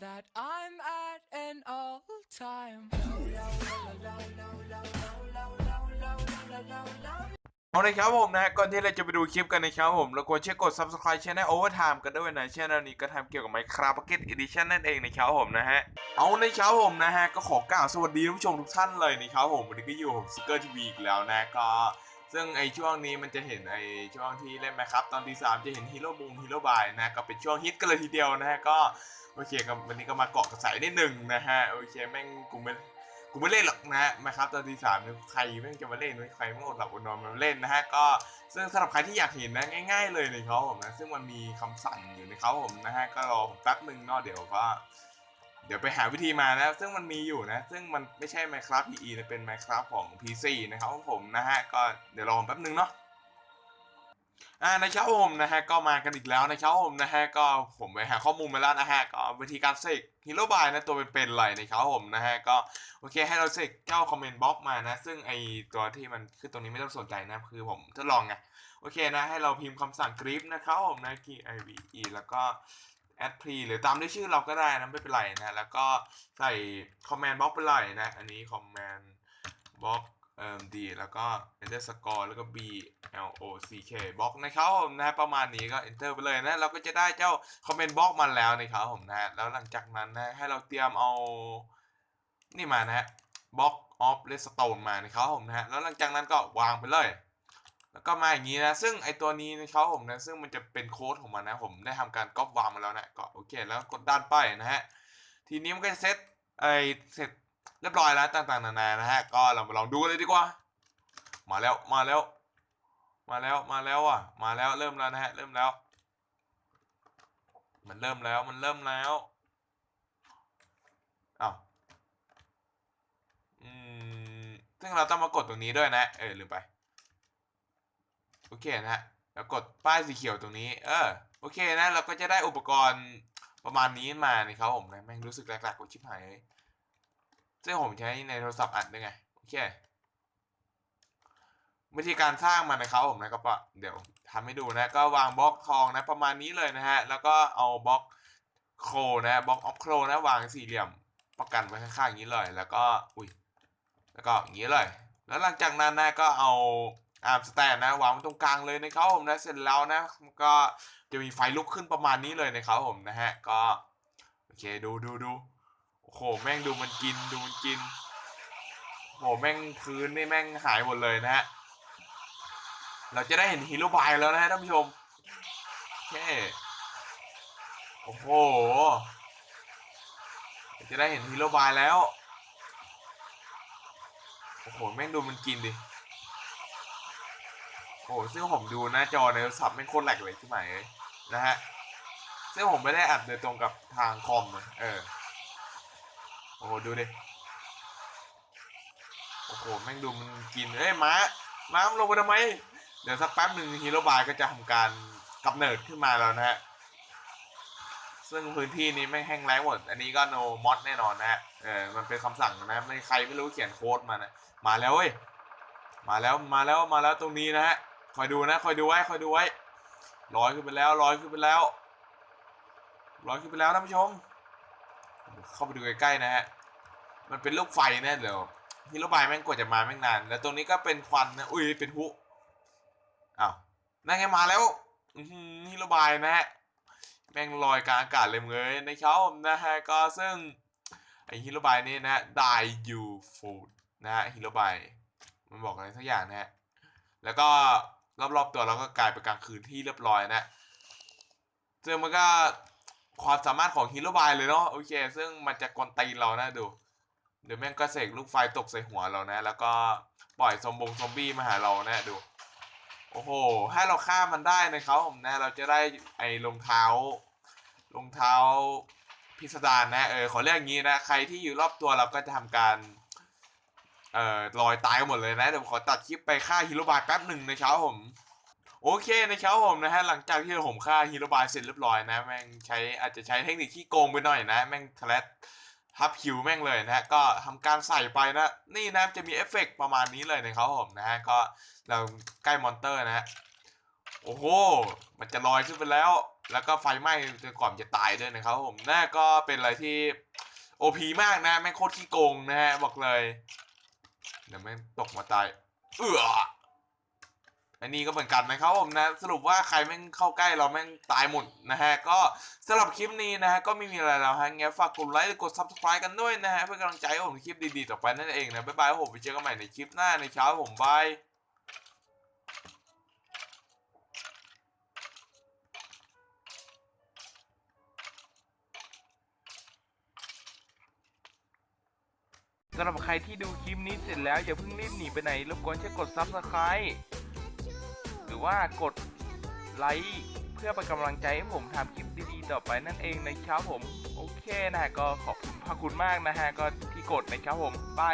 that I'm at an all time. เอาเลยครับผมนะก่อนที่เราจะไปดูคลิปกันนะครับผมเราควรเช็คกด subscribe channel overtime กันด้วยนะช่องนี้ก็ทำเกี่ยวกับ Minecraft Pocket Edition นั่นเองนะครับผมนะฮะเอาในเช้าผมนะฮะก็ขอกล่าวสวัสดีท่านผู้ชมทุกท่านเลยนะครับผมวันนี้ก็อยู่ผมซิกเกอร์ทีวีอีกแล้วนะก็ ซึ่งไอช่วงนี้มันจะเห็นไอช่วงที่เล่นไหมครับ ตอนที่สามจะเห็นฮีโร่บูมฮีโร่บายนะก็เป็นช่วงฮิตกันเลยทีเดียวนะฮะก็โอเคครับวันนี้ก็มาเกาะกระแสนิดหนึ่งนะฮะโอเคแม่งกูไม่กูไม่เล่นหรอกนะฮะนะครับตอนที่สามเนี่ยใครแม่งจะมาเล่นใครไม่อดหลับอดนอนมาเล่นนะฮะก็ซึ่งสำหรับใครที่อยากเห็นนะง่าย ๆ เลยในเขาผมนะซึ่งมันมีคำสั่งอยู่ในเขาผมนะฮะก็รอผมแป๊บหนึ่งเนาะเดี๋ยวก็ เดี๋ยวไปหาวิธีมานะซึ่งมันมีอยู่นะ ซึ่งมันไม่ใช่ Minecraft PE นะเป็น Minecraft ของ PC นะครับของผมนะฮะ ก็เดี๋ยวรอแป๊บนึงเนาะอ่าในเช้าผมนะฮะก็มากันอีกแล้วในเช้าผมนะฮะก็ผมไปหาข้อมูลมาแล้วนะฮะก็วิธีการเสกฮีโร่บายนะตัวเป็นๆเลยในเช้าผมนะฮะก็โอเคให้เราเสกเจ้าคอมเมนต์บล็อกมานะ ซึ่งไอตัวที่มันคือตรงนี้ไม่ต้องสนใจนะคือผมทดลองไงโอเคนะให้เราพิมพ์คำสั่งกริปนะครับผมนะ G I V E แล้วก็ add p หรือตามด้วยชื่อเราก็ได้นะไม่เป็นไรนะ แล้วก็ใส่ command box ไปเลยนะ อันนี้ command box เอ่อ d แล้วก็ underscore แล้วก็ b l o c k box นะครับผมนะประมาณนี้ก็ enter ไปเลยนะเราก็จะได้เจ้า comment box มาแล้วนะครับผมนะแล้วหลังจากนั้นนะให้เราเตรียมเอานี่มานะฮะ box of redstone มานะครับผมนะฮะแล้วหลังจากนั้นก็วางไปเลย แล้วก็มาอย่างนี้นะ ซึ่งไอตัวนี้นะครับผมนะซึ่งมันจะเป็นโค้ดของมันนะผมได้ทำการก๊อปวางมาแล้วนะก็โอเค แล้วกดด้านไปนะฮะทีนี้มันก็จะเซตไอเสร็จเรียบร้อยแล้วต่างๆนานานะฮะก็เรามาลองดูกันเลยดีกว่า มาแล้วมาแล้ว มาแล้วมาแล้วอะ มาแล้วเริ่มแล้วนะฮะเริ่มแล้ว มันเริ่มแล้วมันเริ่มแล้วอ้าวอืมซึ่งเราต้องมากดตรงนี้ด้วยนะ เออลืมไป โอเคนะฮะแล้วกดป้ายสีเขียวตรงนี้ เออโอเคนะ เราก็จะได้อุปกรณ์ประมาณนี้มานี่ครับผมนะแม่งรู้สึกแหลกๆกว่าชิบหายเลยซึ่งผมใช้ในโทรศัพท์อัดด้วยไงโอเควิธีการสร้างมันนะครับผมนะก็ปะเดี๋ยวทำให้ดูนะก็วางบล็อกทองนะประมาณนี้เลยนะฮะแล้วก็เอาบล็อกโครนะบล็อกออฟโครนะวางสี่เหลี่ยมประกันไว้ข้างๆอย่างนี้เลย แล้วก็อุ้ยแล้วก็อย่างนี้เลย แล้วหลังจากนั้นนะก็เอา อาร์มสแตนนะวางตรงกลางเลยนะครับผมนะเสร็จแล้วนะก็จะมีไฟลุกขึ้นประมาณนี้เลยนะครับผมนะฮะก็โอเคดูดูดูโอ้โหแม่งดูมันกินดูมันกินโอ้โหแม่งพื้นนี่แม่งหายหมดเลยนะฮะเราจะได้เห็นฮีโร่บายแล้วนะฮะท่านผู้ชมโอเคโอ้โหเราจะได้เห็นฮีโร่บายแล้วโอ้โหแม่งดูมันกินดิ โอ้โหซึ่งผมดูหน้าจอในโทรศัพท์แม่โคตรแหลกเลยที่หมายนะฮะซึ่งผมไม่ได้อัดโดยตรงกับทางคอมเออโอ้โหดูดิโอ้โหแม่งดูมันกินเอ้ยม้าม้ามลงไปทำไม เดี๋ยวสักแป๊บหนึ่งฮีโร่บายก็จะทำการกำเนิดขึ้นมาแล้วนะฮะซึ่งพื้นที่นี้ไม่งแห้งแล้งหมด อันนี้ก็ no mod แน่นอนนะฮะ เออ มันเป็นคำสั่งนะไม่ใครไม่รู้เขียนโค้ดมานะ มาแล้วเว้ย มาแล้ว มาแล้ว มาแล้วตรงนี้นะฮะ คอยดูนะคอยดูไว้คอยดูไว้ลอยขึ้นไปแล้วลอยขึ้นไปแล้วลอยขึ้นไปแล้วท่านผู้ชม เข้าไปดูใกล้ๆนะฮะมันเป็นลูกไฟนะเดี๋ยวฮิโรบายแม่งกว่าจะมาแม่งนาน แล้วตรงนี้ก็เป็นควันนะอุ้ยเป็นหุอ้าวนั่นไงมาแล้วฮิโรบายนะฮะแม่งลอยกลางอากาศเลยมึงเอ้ยในเขานะฮะก็ซึ่งไอฮิโรบายนี่นะ die you food นะฮะฮิโรบายมันบอกอะไรสักอย่างนะฮะแล้วก็ รอบๆตัวเราก็กลายเป็นกลางคืนที่เรียบร้อยนะซึ่งมันก็ความสามารถของฮีโร่บายเลยเนาะโอเค ซึ่งมันจะกวนตีนเรานะดูเดี๋ยวแม่งก็เสกลูกไฟตกใส่หัวเรานะ แล้วก็ปล่อยซอมบงซอมบี้มาหาเรานะดู โอ้โห ให้เราฆ่ามันได้นะครับผมนะ เราจะได้ไอ้รองเท้ารองเท้าพิสดารนะ เออ ขอเรียกงี้นะ ใครที่อยู่รอบตัวเราก็จะทำการ เอ่อลอยตายหมดเลยนะเดี๋ยวผมขอตัดคลิปไปฆ่าฮีโร่บายแป๊บหนึ่งในเช้าผม โอเคในเช้าผมนะฮะหลังจากที่ผมฆ่าฮีโร่บายเสร็จเรียบร้อยนะแม่งใช้อาจจะใช้เทคนิคที่โกงไปหน่อยนะ แม่งทะเลทับคิวแม่งเลยนะฮะก็ทำการใส่ไปนะนี่นะจะมีเอฟเฟกต์ประมาณนี้เลยนะครับผมนะฮะก็เราใกล้มอนเตอร์นะฮะโอ้โห มันจะลอยขึ้นไปแล้ว แล้วก็ไฟไหม้จนก่อนจะตายด้วยนะครับผมน่าก็เป็นอะไรที่โอพีมากนะแม่งโคตรขี้โกงนะฮะบอกเลย เดี๋ยวไม่ตกมาตายเอืออันนี้ก็เหมือนกันนะครับผมนะสรุปว่าใครแม่งเข้าใกล้เราแม่งตายหมดนะฮะก็สำหรับคลิปนี้นะฮะก็ไม่มีอะไรแล้วฮะงั้นฝากกดไลค์กด subscribe กันด้วยนะฮะเพื่อกำลังใจให้ผมคลิปดีๆต่อไปนั่นเองนะบ๊ายบายผมไปเจอกันใหม่ในคลิปหน้าในเช้าผมบาย สำหรับใครที่ดูคลิปนี้เสร็จแล้วอย่าเพิ่งรีบหนีไปไหนรบกวนช่วยกด Subscribe หรือว่ากดไลค์เพื่อเป็นกำลังใจให้ผมทำคลิปดีๆ ต่อไปนั่นเองนะครับผม โอเคนะฮะก็ขอบคุณพระคุณมากนะฮะก็ที่กดนะครับผมบาย